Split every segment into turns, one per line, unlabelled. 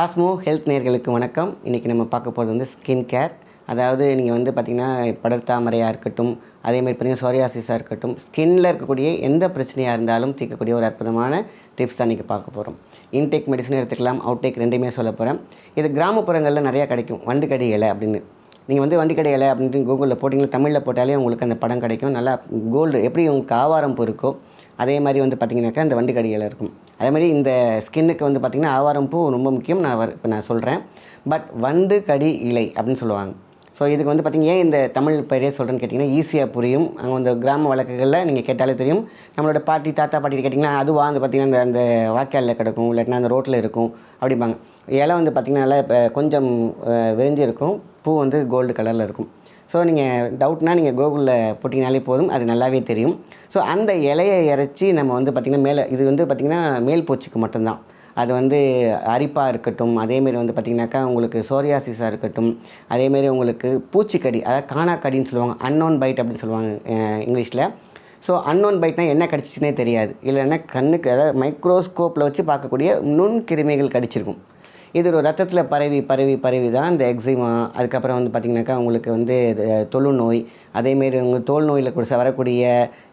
Cosmo health நேர்களுக்கு வணக்கம். இன்றைக்கி நம்ம பார்க்க போகிறது வந்து ஸ்கின் கேர். அதாவது நீங்கள் வந்து பார்த்திங்கன்னா படர்தாமரையாக இருக்கட்டும் அதேமாதிரி பார்த்திங்கன்னா சோரியாசிஸாக இருக்கட்டும் ஸ்கின்னில் இருக்கக்கூடிய எந்த பிரச்சனையாக இருந்தாலும் தீர்க்கக்கூடிய ஒரு அற்புதமான டிப்ஸ் தான் இன்றைக்கி பார்க்க போகிறோம் இன்டேக் மெடிசன் எடுத்துக்கலாம் அவுட்டேக் ரெண்டுமே சொல்ல போகிறேன் இது கிராமப்புறங்களில் நிறையா கிடைக்கும். வண்டுக்கடி இலை அப்படின்னு. நீங்கள் வந்து வண்டிக்கடை இலை அப்படின்ட்டு கூகுளில் போட்டிங்கன்னா தமிழில் போட்டாலே உங்களுக்கு அந்த படம் கிடைக்கும். நல்லா கோல்டு எப்படி உங்களுக்கு ஆவாரம் பூ இருக்கோ அதே மாதிரி வந்து பார்த்திங்கனாக்கா இந்த வண்டிக்கடி இருக்கும். அதே மாதிரி இந்த ஸ்கின்னுக்கு வந்து பார்த்திங்கன்னா ஆவாரம் பூ ரொம்ப முக்கியம். நான் வர இப்போ நான் சொல்கிறேன் பட் வண்டு கடி இலை அப்படின்னு சொல்லுவாங்க. ஸோ இதுக்கு வந்து பார்த்திங்க ஏன் இந்த தமிழ் பெயரே சொல்கிறேன்னு கேட்டிங்கன்னா ஈஸியாக புரியும். அங்கே அந்த கிராம வழக்குகளில் நீங்கள் கேட்டாலே தெரியும். நம்மளோட பாட்டி தாத்தா பாட்டி கேட்டிங்கன்னா அதுவா வந்து பார்த்திங்கன்னா அந்த அந்த வாய்க்காலில் கிடக்கும். இல்லாட்டினா அந்த ரோட்டில் இருக்கும். அப்படிம்பாங்க. இலை வந்து பார்த்திங்கன்னா நல்லா இப்போ கொஞ்சம் விரிஞ்சு இருக்கும் பூ வந்து கோல்டு கலரில் இருக்கும். ஸோ நீங்கள் டவுட்னால் நீங்கள் கூகுளில் போட்டிங்கனாலே போதும். அது நல்லாவே தெரியும். ஸோ அந்த இலையை இறைச்சி நம்ம வந்து பார்த்திங்கன்னா மேலே இது வந்து பார்த்திங்கன்னா மேல் பூச்சிக்கு மட்டும்தான். அது வந்து அரிப்பாக இருக்கட்டும் அதேமாரி வந்து பார்த்திங்கனாக்கா உங்களுக்கு சோரியாசிஸாக இருக்கட்டும் அதேமாரி உங்களுக்கு பூச்சிக்கடி அதாவது காணாக்கடின்னு சொல்லுவாங்க அன்னோன் பைட் அப்படின்னு சொல்லுவாங்க இங்கிலீஷில். ஸோ அன்னோன் பைட்னா என்ன கடிச்சிச்சுனே தெரியாது. இல்லைன்னா கண்ணுக்கு அதாவது மைக்ரோஸ்கோப்பில் வச்சு பார்க்கக்கூடிய நுண்கிருமிகள் கடிச்சிருக்கும். இது ஒரு ரத்தத்தில் பரவி பரவி பரவி தான் இந்த எக்ஸிமா அதுக்கப்புறம் வந்து பார்த்திங்கனாக்கா உங்களுக்கு வந்து இது தொழுநோய். அதேமாரி உங்கள் தோல் நோயில் கூட வரக்கூடிய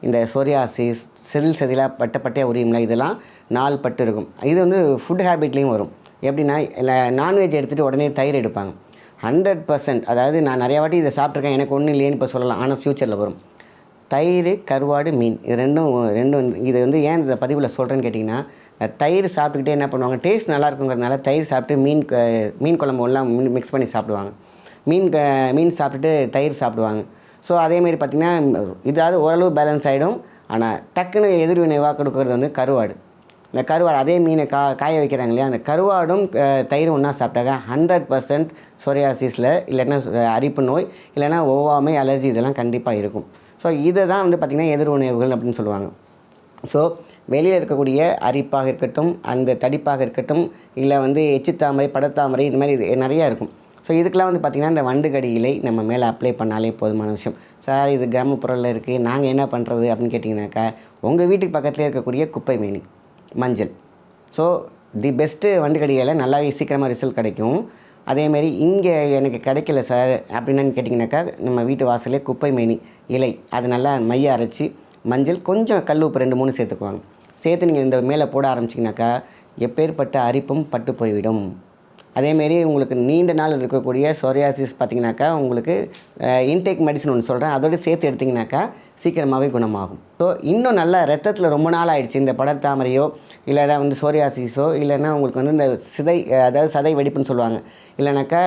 இந்த சோரியாசிஸ் செதில் செதிலாக பட்ட பட்டையாக உரியும்ல இதெல்லாம் நாள் பட்டு இருக்கும். இது வந்து ஃபுட் ஹேபிட்லேயும் வரும். எப்படின்னா இல்லை நான்வெஜ் எடுத்துகிட்டு உடனே தயிர் எடுப்பாங்க. ஹண்ட்ரட் பர்சன்ட் அதாவது நான் நிறையா வாட்டி இதை சாப்பிட்ருக்கேன் எனக்கு ஒன்றும் இல்லையேன்னு இப்போ சொல்லலாம். ஆனால் ஃப்யூச்சரில் வரும். தயிர் கருவாடு மீன் இது ரெண்டும் ரெண்டும் இது வந்து ஏன் இந்த பதிவில் சொல்கிறேன்னு கேட்டிங்கன்னா தயிர் சாப்பிட்டுக்கிட்டே என்ன பண்ணுவாங்க? டேஸ்ட் நல்லா இருக்குங்கிறதுனால தயிர் சாப்பிட்டு மீன் மீன் குழம்பு எல்லாம் மிக்ஸ் பண்ணி சாப்பிடுவாங்க. மீன் க மீன் சாப்பிட்டுட்டு தயிர் சாப்பிடுவாங்க. ஸோ அதேமாரி பார்த்திங்கன்னா இதாவது ஓரளவு பேலன்ஸ் ஆகிடும் ஆனால் டக்குன்னு எதிர்வினைவாக கொடுக்கறது வந்து கருவாடு. இந்த கருவாடு அதே மீனை கா காய வைக்கிறாங்க இல்லையா? அந்த கருவாடும் தயிரும் ஒன்றா சாப்பிட்டாங்க ஹண்ட்ரட் பர்சன்ட் சொரியாசிஸில் இல்லைன்னா அரிப்பு நோய் இல்லைன்னா ஒவ்வாமை அலர்ஜி இதெல்லாம் கண்டிப்பாக இருக்கும். ஸோ இதை தான் வந்து பார்த்திங்கன்னா எதிர் உணவுகள் அப்படின்னு சொல்லுவாங்க. ஸோ வெளியில் இருக்கக்கூடிய அரிப்பாக இருக்கட்டும் அந்த தடிப்பாக இருக்கட்டும் இல்லை வந்து எச்சித்தாமரை படத்தாமரை இந்த மாதிரி நிறையா இருக்கும். ஸோ இதுக்கெலாம் வந்து பார்த்திங்கன்னா இந்த வண்டுகடி இலை நம்ம மேலே அப்ளை பண்ணாலே போதுமான விஷயம். சார் இது கிராமப்புறத்தில் இருக்குது நாங்கள் என்ன பண்ணுறது அப்படின்னு கேட்டிங்கனாக்கா உங்கள் வீட்டுக்கு பக்கத்துலேயே இருக்கக்கூடிய குப்பை மீன் மஞ்சள். ஸோ தி பெஸ்ட்டு வண்டுகடி நல்லாவே சீக்கிரமாக ரிசல்ட் கிடைக்கும். அதேமாரி இங்கே எனக்கு கிடைக்கல சார் அப்படின்னு கேட்டிங்கனாக்கா நம்ம வீட்டு வாசலே குப்பை மேனி இலை அது நல்லா மைய அரைச்சி மஞ்சள் கொஞ்சம் கல் உப்பு ரெண்டு மூணு சேர்த்துக்குவாங்க. சேர்த்து நீங்கள் இந்த மேலே போட ஆரம்பிச்சிங்கனாக்கா எப்பேற்பட்ட அரிப்பும் பட்டு போய்விடும். அதேமாரி உங்களுக்கு நீண்ட நாள் இருக்கக்கூடிய சொரியாசிஸ் பார்த்தீங்கன்னாக்கா உங்களுக்கு இன்டேக் மெடிசன் ஒன்று சொல்கிறேன் அதோடு சேர்த்து எடுத்திங்கனாக்கா சீக்கிரமாகவே குணமாகும். ஸோ இன்னும் நல்லா ரத்தத்தில் ரொம்ப நாள் ஆயிடுச்சு. இந்த படர்தாமரையோ இல்லைனா வந்து சோரியாசிஸோ இல்லைன்னா உங்களுக்கு வந்து இந்த சிதை அதாவது சதை வெடிப்புன்னு சொல்லுவாங்க. இல்லைனாக்கா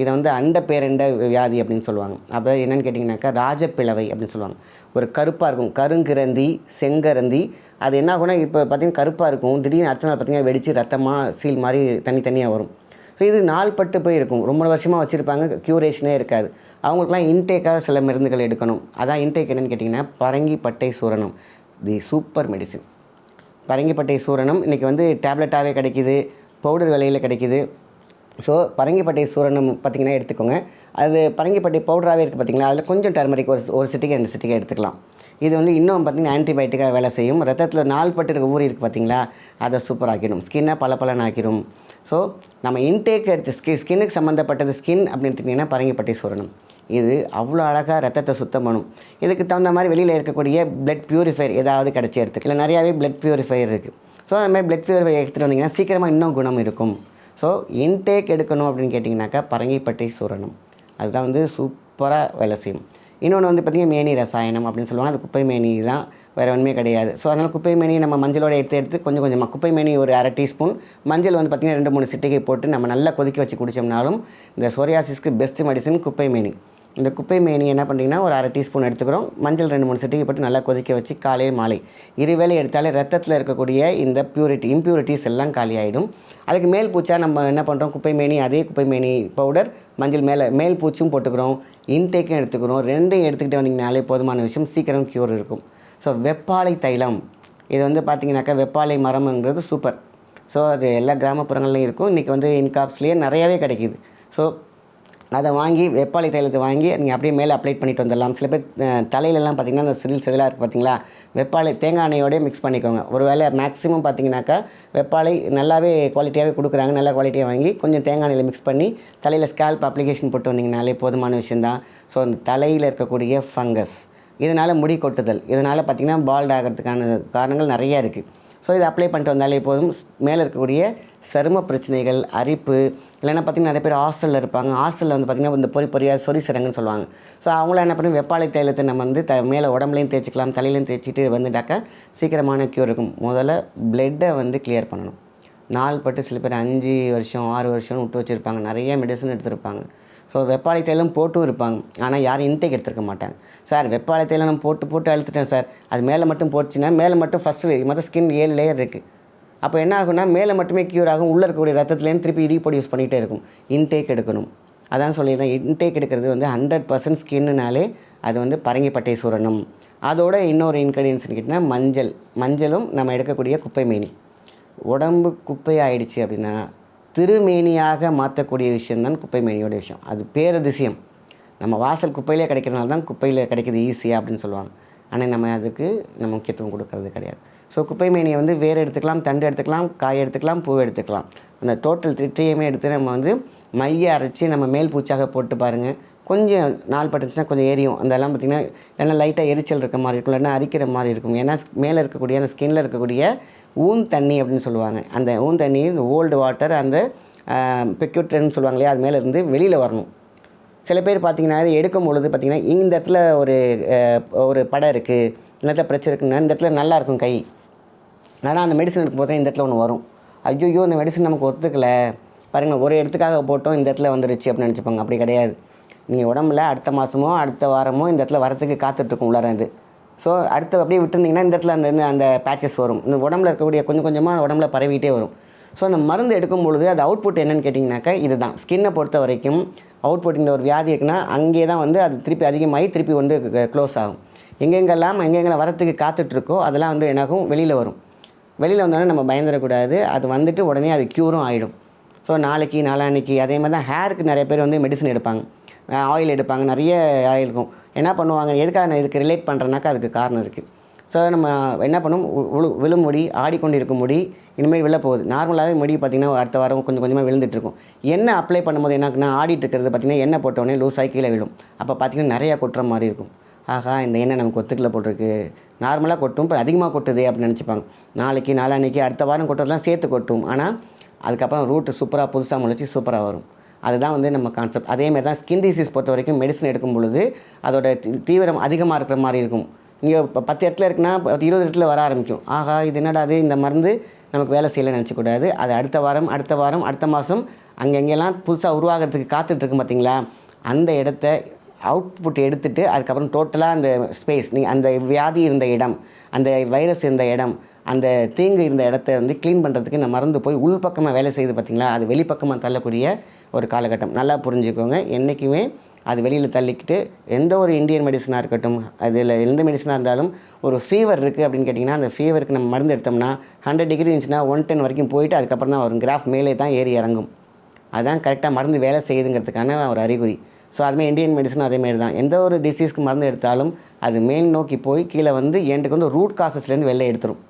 இதை வந்து அண்ட பேரண்ட வியாதி அப்படின்னு சொல்லுவாங்க. அப்போ என்னென்னு கேட்டிங்கனாக்கா ராஜப்பிளவை அப்படின்னு சொல்லுவாங்க. ஒரு கருப்பாக இருக்கும். கருங்கிரந்தி செங்கரந்தி அது என்ன ஆகும்னா இப்போ பார்த்தீங்கன்னா கருப்பாக இருக்கும். திடீர்னு அடுத்த நாள் பார்த்தீங்கன்னா வெடித்து ரத்தமாக சீல் மாதிரி தனித்தனியாக வரும். ஸோ இது நாள்பட்டு போய் இருக்கும். ரொம்ப வருஷமாக வச்சுருப்பாங்க க்யூரேஷனே இருக்காது. அவங்களுக்குலாம் இன்டேக்காக சில மருந்துகள் எடுக்கணும். அதான் இன்டேக் என்னன்னு கேட்டிங்கன்னா பரங்கி பட்டை சூரணம். தி சூப்பர் மெடிசின் பரங்கிப்பட்டை சூரணம் இன்றைக்கி வந்து டேப்லெட்டாகவே கிடைக்கிது பவுடர் விலையில் கிடைக்கிது. ஸோ பரங்கிப்பட்டை சூரணம் பார்த்திங்கன்னா எடுத்துக்கோங்க. அது பரங்கிப்பட்டை பவுடராகவே இருக்குது பார்த்தீங்களா அதில் கொஞ்சம் டர்மரிக் ஒரு ஒரு சிட்டிக்கு ரெண்டு சிட்டிக்கு எடுத்துக்கலாம். இது வந்து இன்னும் பார்த்திங்கன்னா ஆன்டிபயோட்டிக்காக வேலை செய்யும். ரத்தத்தில் நாள் பட்டு இருக்க ஊறி இருக்குது பார்த்தீங்களா? அதை சூப்பர் ஆக்கிடும். ஸ்கின்னை பல ஆக்கிடும். ஸோ நம்ம இன்டேக் எடுத்து ஸ்கி ஸ்கின்னுக்கு சம்மந்தப்பட்டது ஸ்கின் அப்படின்னு எடுத்துக்கிட்டிங்கன்னா பரங்கிப்பட்டை சூரணம். இது அவ்வளோ அழகாக ரத்தத்தை சுத்தம் பண்ணும். இதுக்கு தகுந்த மாதிரி வெளியில் இருக்கக்கூடிய பிளட் பியூரிஃபையர் ஏதாவது கிடச்சி எடுத்துக்கல இல்லை நிறையாவே பிளட் பியூரிஃபையர் இருக்குது ஸோ அந்த மாதிரி பிளட் பியூரிஃபையர் எடுத்துகிட்டு வந்தீங்கன்னா சீக்கிரமாக இன்னும் குணம் இருக்கும். ஸோ இன்டேக் எடுக்கணும் அப்படின்னு கேட்டிங்கனாக்கா பரங்கிப்பட்டை சூரணம். அதுதான் வந்து சூப்பராக வேலை செய்யும். இன்னொன்று வந்து பார்த்திங்கன்னா மேனி ரசாயனம் அப்படின்னு சொல்லுவாங்க. அது குப்பை மேனி தான். வேறு ஒன்றுமே கிடையாது. ஸோ அதனால் குப்பை மேனியை நம்ம மஞ்சளோட எடுத்து எடுத்து கொஞ்சம் கொஞ்சமாக குப்பை மேனி ஒரு அரை டீஸ்பூன் மஞ்சள் வந்து பார்த்திங்கன்னா ரெண்டு மூணு சிட்டிகை போட்டு நம்ம நல்லா கொதிக்க வச்சு குடித்தோம்னாலும் இந்த சோரியாசிஸ்க்கு பெஸ்ட் மெடிசன் குப்பை மேனி. இந்த குப்பை மேனி என்ன பண்ணுறீங்கன்னா ஒரு அரை டீஸ்பூன் எடுத்துக்கிறோம். மஞ்சள் ரெண்டு மூணு சிட்டிகை போட்டு நல்லா கொதிக்க வச்சு காலையே மாலை. இருவேளை எடுத்தாலே ரத்தத்தில் இருக்கக்கூடிய இந்த பியூரிட்டி இம்ப்யூரிட்டிஸ் எல்லாம் காலியாகிடும் அதுக்கு மேல் பூச்சா நம்ம என்ன பண்ணுறோம் குப்பை மேனி அதே குப்பை மேனி பவுடர் மஞ்சள் மேலே மேல் பூச்சும் போட்டுக்கிறோம். இன்டேக்கும் எடுத்துக்கிறோம் ரெண்டையும் எடுத்துக்கிட்டு வந்தீங்கனாலே போதுமான விஷயம். சீக்கிரம் க்யூர் இருக்கும். ஸோ வெப்பாலை தைலம். இது வந்து பார்த்தீங்கன்னாக்கா வெப்பாலை மரம்ங்கிறது சூப்பர் ஸோ அது எல்லா கிராமப்புறங்கள்லையும் இருக்கும். இன்றைக்கி வந்து இன்காப்ஸ்லேயே நிறையாவே கிடைக்கிது. ஸோ அதை வாங்கி வெப்பாளி தைலத்தை வாங்கி நீங்கள் அப்படியே மேலே அப்ளை பண்ணிட்டு வந்துடலாம். சில பேர் தலையிலலாம் பார்த்தீங்கன்னா அந்த சிறில் சிதிலாக இருக்குது பார்த்தீங்களா? வெப்பாலை தேங்காய் எண்ணெயோடய மிக்ஸ் பண்ணிக்கோங்க. ஒரு வேளை மேக்ஸிமம் பார்த்தீங்கன்னாக்கா வெப்பாளை நல்லாவே குவாலிட்டியாகவே கொடுக்குறாங்க. நல்லா குவாலிட்டியாக வாங்கி கொஞ்சம் தேங்காய் எண்ணெயில் மிக்ஸ் பண்ணி தலையில் ஸ்கேல்ப் அப்ளிகேஷன் போட்டு வந்தீங்கனாலே போதுமான விஷயந்தான் ஸோ அந்த தலையில் இருக்கக்கூடிய ஃபங்கஸ் இதனால் முடி கொட்டுதல் இதனால் பார்த்திங்கன்னா பால்ட் ஆகிறதுக்கான காரணங்கள் நிறையா இருக்குது ஸோ இதை அப்ளை பண்ணிட்டு வந்தாலே போதும். மேலே இருக்கக்கூடிய சரும பிரச்சனைகள் அரிப்பு இல்லைன்னா பார்த்திங்கன்னா நிறைய பேர் ஹாஸ்டலில் இருப்பாங்க. ஹாஸ்டலில் வந்து பார்த்திங்கன்னா இந்த பொறி பொறியாக சொறி சிறங்குன்னு சொல்லுவாங்க. ஸோ அவங்கள என்ன பண்ணி வெப்பாலை தைலத்தை நம்ம வந்து த மேலே உடம்புலையும் தேய்ச்சிக்கலாம் தலையிலையும் தேய்ச்சிட்டு வந்துட்டாக்கா சீக்கிரமான க்யூர் இருக்கும். முதல்ல பிளட்டை வந்து கிளியர் பண்ணணும். நாள் பட்டு சில பேர் அஞ்சு வருஷம் ஆறு வருஷம் விட்டு வச்சுருப்பாங்க. நிறைய மெடிசன் எடுத்திருப்பாங்க. ஸோ வெப்பாலை தைலம் போட்டும் இருப்பாங்க. ஆனால் யாரும் இன்டேக் எடுத்துருக்க மாட்டாங்க. சார் வெப்பாலை தைலம் நான் போட்டு போட்டு அழுத்துட்டேன் சார் அது மேலே மட்டும் போச்சுன்னா மேலே மட்டும் ஃபஸ்ட்டு மட்டும் ஸ்கின் ஏழு லேயர் இருக்குது அப்போ என்ன ஆகும்னா மேலே மட்டுமே க்யூர் ஆகும் உள்ளே இருக்கக்கூடிய ரத்தத்துலேருந்து திருப்பி ரீப்ரொடியூஸ் பண்ணிகிட்டே இருக்கும். இன்டேக் எடுக்கணும். அதான் சொல்லியிருந்தேன் இன்டேக் எடுக்கிறது வந்து ஹண்ட்ரட் பர்சன்ட் ஸ்கின்னுனாலே அது வந்து பரங்கிப்பட்டை சூரணம். அதோட இன்னொரு இன்க்ரீடியன்ஸ்னு கேட்டிங்கன்னா மஞ்சள். மஞ்சளும் நம்ம எடுக்கக்கூடிய குப்பை மேனி. உடம்பு குப்பையாயிடுச்சு அப்படின்னா திருமேனியாக மாற்றக்கூடிய விஷயம்தான் குப்பை மேனியோட விஷயம். அது பேரதிசயம் நம்ம வாசல் குப்பையிலே கிடைக்கிறனால தான் குப்பையில் கிடைக்கிது ஈஸியாக அப்படின்னு சொல்லுவாங்க. ஆனால் நம்ம அதுக்கு நம்ம முக்கியத்துவம் கொடுக்கறது கிடையாது. ஸோ குப்பை மேனியை வந்து வேர் எடுத்துக்கலாம் தண்டு எடுத்துக்கலாம் காய் எடுத்துக்கலாம் பூ எடுத்துக்கலாம். அந்த டோட்டல் திட்டையுமே எடுத்து நம்ம வந்து மைய அரைச்சி நம்ம மேல் பூச்சாக போட்டு பாருங்கள் கொஞ்சம் நாள் பட்டுச்சுன்னா கொஞ்சம் எரியும். அதெல்லாம் பார்த்திங்கன்னா இல்லைன்னா லைட்டாக எரிச்சல் இருக்க மாதிரி இருக்கும். இல்லைன்னா அரிக்கிற மாதிரி இருக்கும். ஏன்னா மேலே இருக்கக்கூடிய அந்த ஸ்கின்னில் இருக்கக்கூடிய ஊன் தண்ணி அப்படின்னு சொல்லுவாங்க. அந்த ஊன் தண்ணி இந்த ஓல்டு வாட்டர் அந்த பெக்யூட்ரன்னு சொல்லுவாங்க இல்லையா? அது மேலே இருந்து வெளியில் வரணும். சில பேர் பார்த்தீங்கன்னா இது எடுக்கும் பொழுது பார்த்தீங்கன்னா இந்த இடத்துல ஒரு ஒரு படம் இருக்குது இந்த இடத்துல பிரச்சனை இருக்குன்னா இந்த இடத்துல நல்லா இருக்கும் கை. ஆனால் அந்த மெடிசன் எடுக்க தான் இந்த இடத்துல ஒன்று வரும். ஐயோ இந்த மெடிசன் நமக்கு ஒத்துக்கலை. பாருங்கள் ஒரு இடத்துக்காக போட்டோம் இந்த இடத்துல வந்துருச்சு அப்படின்னு நினச்சிப்பாங்க. அப்படி கிடையாது. நீங்கள் உடம்புல அடுத்த மாதமோ அடுத்த வாரமோ இந்த இடத்துல வரத்துக்கு காத்துட்ருக்கும் உள்ளார இது ஸோ அடுத்து அப்படியே விட்டுருந்தீங்கன்னா இந்த இடத்துல அந்த அந்த பேச்சஸ் வரும். இந்த உடம்புல இருக்கக்கூடிய கொஞ்சம் கொஞ்சமாக உடம்புல பரவிட்டே வரும். ஸோ அந்த மருந்து எடுக்கும் பொழுது அது அவுட்புட் என்னன்னு கேட்டிங்கனாக்கா இதுதான். ஸ்கின்னை பொறுத்த வரைக்கும் அவுட்புட் இந்த ஒரு வியாதி இருக்குன்னா அங்கே தான் வந்து அது திருப்பி அதிகமாகி திருப்பி வந்து க்ளோஸ் ஆகும். எங்கெங்கெல்லாம் எங்கெங்கெல்லாம் வரத்துக்கு காத்துட்ருக்கோ அதெல்லாம் வந்து என்னாகும் வெளியில் வரும். வெளியில் வந்தோடனே நம்ம பயந்துடக்கூடாது. அது வந்துட்டு உடனே அது க்யூரும் ஆகிடும் ஸோ நாளைக்கு நாளான்னைக்கு அதே மாதிரி தான் ஹேருக்கு நிறைய பேர் வந்து மெடிசன் எடுப்பாங்க. ஆயில் எடுப்பாங்க. நிறைய ஆயில் இருக்கும். என்ன பண்ணுவாங்க? எதுக்காக நான் இதுக்கு ரிலேட் பண்ணுறேனாக்கா அதுக்கு காரணம் இருக்குது ஸோ நம்ம என்ன பண்ணும்? உ- விழும் முடி ஆடிக்கொண்டு இருக்கும் முடி இனிமேல் விழ போகுது. நார்மலாகவே முடி பார்த்திங்கன்னா அடுத்த வாரம் கொஞ்சம் கொஞ்சமாக விழுந்துட்டுருக்கும் என்ன அப்ளை பண்ணும்போது என்ன ஆடிட்டு இருக்கிறது பார்த்திங்கன்னா எண்ணெய் போட்டோடனே லூஸ் கீழே விழும். அப்போ பார்த்திங்கன்னா நிறையா கொட்டுற மாதிரி இருக்கும். ஆஹா இந்த எண்ணெய் நமக்கு ஒத்துக்கல போட்டிருக்கு நார்மலாக கொட்டும் இப்போ அதிகமாக கொட்டுது அப்படின்னு நினச்சிப்பாங்க. நாளைக்கு நாளான்னைக்கு அடுத்த வாரம் கொட்டுறதுலாம் சேர்த்து கொட்டும். ஆனால் அதுக்கப்புறம் ரூட்டு சூப்பராக புதுசாக முளைச்சி சூப்பராக வரும். அதுதான் வந்து நம்ம கான்செப்ட் அதேமாதிரி தான் ஸ்கின் டிசீஸ் பொறுத்த வரைக்கும் மெடிசன் எடுக்கும் பொழுது அதோட தீவிரம் அதிகமாக இருக்கிற மாதிரி இருக்கும். இங்கே இப்போ பத்து இடத்துல இருக்குன்னா இருபது இடத்துல வர ஆரம்பிக்கும். ஆகா இது என்னடா அது இந்த மருந்து நமக்கு வேலை செய்யலைன்னு நினச்சக்கூடாது. அது அடுத்த வாரம் அடுத்த வாரம் அடுத்த மாதம் அங்கங்கெல்லாம் புதுசாக உருவாகிறதுக்கு காத்துட்ருக்கு பார்த்தீங்களா அந்த இடத்த அவுட்புட் எடுத்துட்டு அதுக்கப்புறம் டோட்டலாக அந்த ஸ்பேஸ் நீங்கள் அந்த வியாதி இருந்த இடம் அந்த வைரஸ் இருந்த இடம் அந்த தீங்கு இருந்த இடத்த வந்து க்ளீன் பண்ணுறதுக்கு இந்த மருந்து போய் உள்பக்கமாக வேலை செய்யுது பார்த்திங்களா? அது வெளிப்பக்கமாக தள்ளக்கூடிய ஒரு காலகட்டம். நல்லா புரிஞ்சுக்கோங்க. என்றைக்குமே அது வெளியில் தள்ளிக்கிட்டு எந்த ஒரு இந்தியன் மெடிசனாக இருக்கட்டும் அதில் எந்த மெடிசனாக இருந்தாலும் ஒரு ஃபீவர் இருக்குது அப்படின்னு கேட்டிங்கன்னா அந்த ஃபீவருக்கு நம்ம மருந்து எடுத்தோம்னா ஹண்ட்ரட் டிகிரி இருந்துச்சுன்னா ஒன் டென் வரைக்கும் போயிட்டு அதுக்கப்புறம் தான் வரும் கிராஃப் மேலே தான் ஏறி இறங்கும். அதான் கரெக்டாக மருந்து வேலை செய்யுதுங்கிறதுக்கான ஒரு அறிகுறி. ஸோ அதுமாதிரி இந்தியன் மெடிசன் அதேமாரி தான். எந்த ஒரு டிசீஸ்க்கு மருந்து எடுத்தாலும் அது மேல் நோக்கி போய் கீழே வந்து எண்டுக்கு வந்து ரூட் காசஸ்லேருந்து வெளில எடுத்துரும்.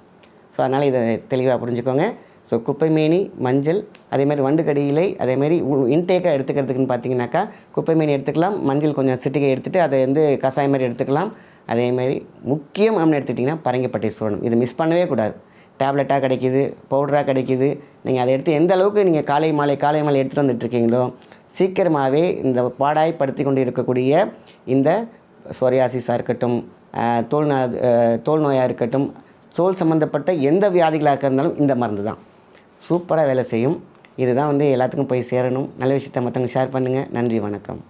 ஸோ அதனால் இதை தெளிவாக புரிஞ்சுக்கோங்க. ஸோ குப்பைமேனி மஞ்சள் அதேமாதிரி வண்டுக்கடி இலை அதேமாதிரி இன்டேக்காக எடுத்துக்கிறதுக்குன்னு பார்த்தீங்கன்னாக்கா குப்பைமேனி எடுத்துக்கலாம். மஞ்சள் கொஞ்சம் சிட்டிகை எடுத்துகிட்டு அதை வந்து கஷாயம் மாதிரி எடுத்துக்கலாம். அதேமாதிரி முக்கியம் அப்படின்னு எடுத்துக்கிட்டிங்கன்னா பரங்கிப்பட்டை சூரணம். இது மிஸ் பண்ணவே கூடாது. டேப்லெட்டாக கிடைக்கிது பவுடராக கிடைக்கிது. நீங்கள் அதை எடுத்து எந்த அளவுக்கு நீங்கள் காலை மாலை காலை மாலை எடுத்துகிட்டு வந்துட்டுருக்கீங்களோ சீக்கிரமாகவே இந்த பாடாய்ப்படுத்தி கொண்டு இருக்கக்கூடிய இந்த சொரியாசிஸாக இருக்கட்டும் தோல் தோல் நோயாக இருக்கட்டும் தோல் சம்மந்தப்பட்ட எந்த வியாதிகளாக இருந்தாலும் இந்த மருந்து தான். சூப்பராக வேலை செய்யும். இதுதான் வந்து எல்லாத்துக்கும் போய் சேரணும். நல்ல விஷயத்தை மற்றவங்க ஷேர் பண்ணுங்கள் நன்றி வணக்கம்.